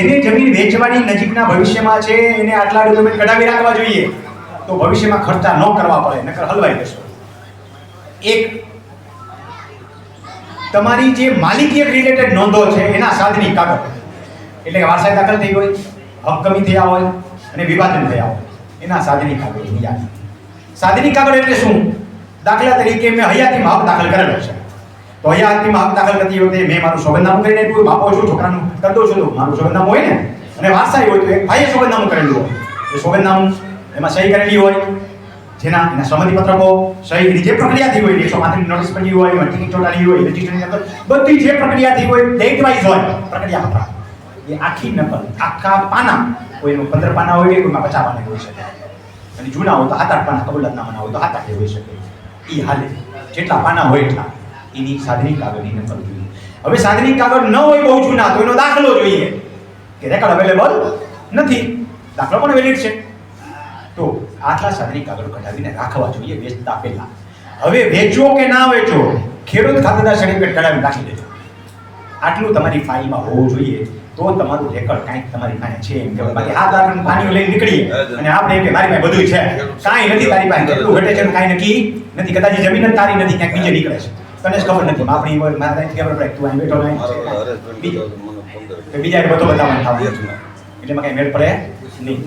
જેને જમીન વેચવાની નજીકના ભવિષ્યમાં છે, એને આટલા ડોક્યુમેન્ટ કઢાવી રાખવા જોઈએ. તો ભવિષ્યમાં ખર્ચા ન કરવા પડે, નકર હલવાઈ જશો. એક, તમારી જે માલિકીય રિલેટેડ નોંધો છે, એના સાધની કાગળ. એટલે કે વારસાઈ દાખલ થઈ હોય હક કમી થયા હોય, અને વિભાજન થયા હોય. એના સાધની કાગળ યાદ. સાધની કાગળ એટલે શું? દાખલા તરીકે મેં હયાતીમાં હક દાખલ કરેલો છે. તો હયાતીમાં હક દાખલ કરતી વખતે મેં મારું સોગંદનામું કરીને આપ્યું બાપો છું છોકરાનું કરતો છું મારું સોગંદનામું હોય ને? અને વારસાઈ હોય તો એક ભાઈએ સોગંદનામું કરેલું હોય. એ સોગંદનામું એમાં સહી કરેલી હોય. જેના એના સંમતિ પત્રકો સહીની જે પ્રક્રિયા થઈ હોય એકસો પાંત્રીસ નોટિસ પડી હોય, એમાં ટિકિટ ચોટાડી હોય રજીસ્ટ્રેશન અંદર બધી જે પ્રક્રિયા થઈ હોય ડેટ વાઇઝ હોય, પ્રક્રિયા પત્ર એ આખી નકલ, આખા પાના કોઈનું પંદર પાના હોય કે કોઈમાં પચાસ પાના હોઈ શકે. અને જૂના હોય તો સાત આઠ પાના, કબૂલાતનામાના હોય તો સાત આઠ હોઈ શકે. એ હાલે. જેટલા પાના હોય એટલા. એની સાધની એને નકલ જોઈએ હવે સાધની કાગળ ન હોય બહુ જૂના, તો એનો દાખલો જોઈએ. કે રેકોર્ડ અવેલેબલ નથી. દાખલો પણ વેલિડ છે. તો આટલા સાધની કાગળ કઢાવીને રાખવા જોઈએ વેચતા પહેલા. હવે વેચો કે ના વેચો, ખેડૂત ખાતેદાર સર્ટિફિકેટ કઢાવીને રાખી દેજો. આટલું તમારી ફાઇલમાં હોવું જોઈએ. તો તમારું રેકોર્ડ કાંઈક તમારી પાસે છે એમ કહેવાય. બાકી હાથ આગળ પાણી લઈને નીકળીએ. અને આપણે એમ કે મારી પાસે બધું છે. કાંઈ નથી, તારી પાસે. ઘટે છે કાંઈ નક્કી નથી. કદાચ જમીન જ તારી નથી, ક્યાંક બીજે નીકળે છે. તને જ ખબર નથી. આપણી હોય મારે ત્યાંથી ખબર પડે તું અહીં બેઠો નહીં બીજા બધો બતાવવાનું એટલે કાંઈ મેળ પડે નહીં.